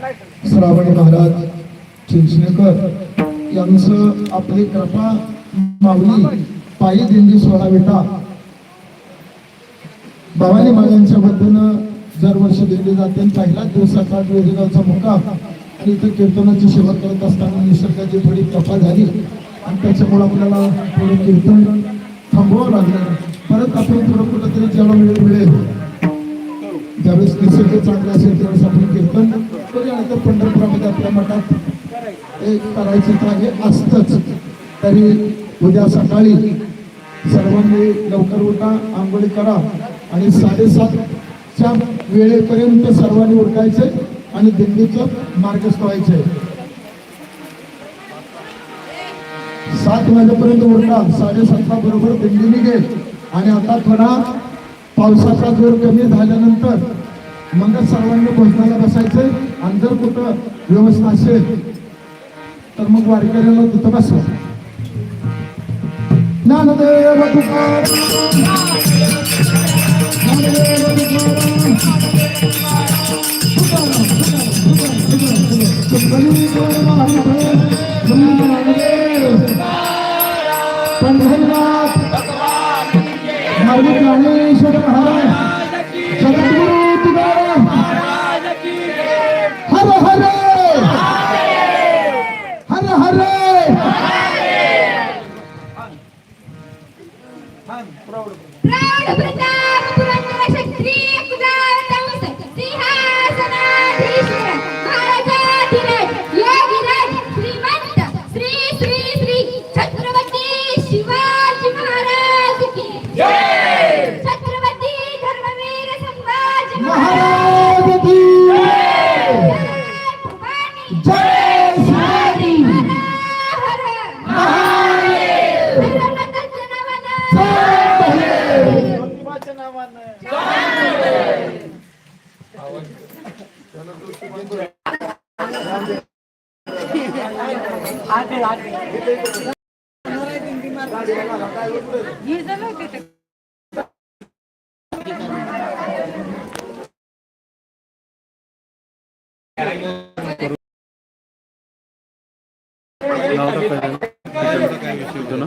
श्रावण महाराज चिंचणेकर यांचं आपली कृपा माऊली पायी दिंडी सोळा विटा भवानी महाराजांच्या वतीनं दरवर्षी दिंडी जाते. आणि पहिल्याच दिवसाचा वेदगावचा मुक्काम. आणि इथं कीर्तनाची सेवा करत असताना निसर्गाची थोडी कपा झाली. आणि त्याच्यामुळे आपल्याला थोडं कीर्तन थांबवावं लागलं. परत आपण थोडं कुठंतरी जेव्हा वेळ मिळेल. ज्यावेळेस निसर्ग चांगला असेल त्यावेळेस आपण कीर्तन करूया. पंढरपुरामध्ये आपल्या मठात एक करायचं तर हे असतंच. तरी उद्या सकाळी सर्वांनी लवकर उठा आंघोळी करा आणि साडेसातच्या वेळेपर्यंत सर्वांनी उठायचे आणि दिंडीचं मार्गस्थ व्हायचे सात वाजेपर्यंत उठा. साडेसातला बरोबर दिंडी निघेल. आणि आता थोडा पावसाचा जोर कमी झाल्यानंतर मगच सर्वांनी भोजनाला बसायचंय आणि जर कुठं व्यवस्था असेल तर मग वारकऱ्यांना तिथं बसवा. ज्ञानदेव तुकाराम. ज्ञानदेव तुकाराम. पंढरीनाथ धार्मिक ज्ञानेश्वर महाराज. जगद्गुरु तुकाराम. हर हर. हर हर. प्रौढ. काय? विषय होतो ना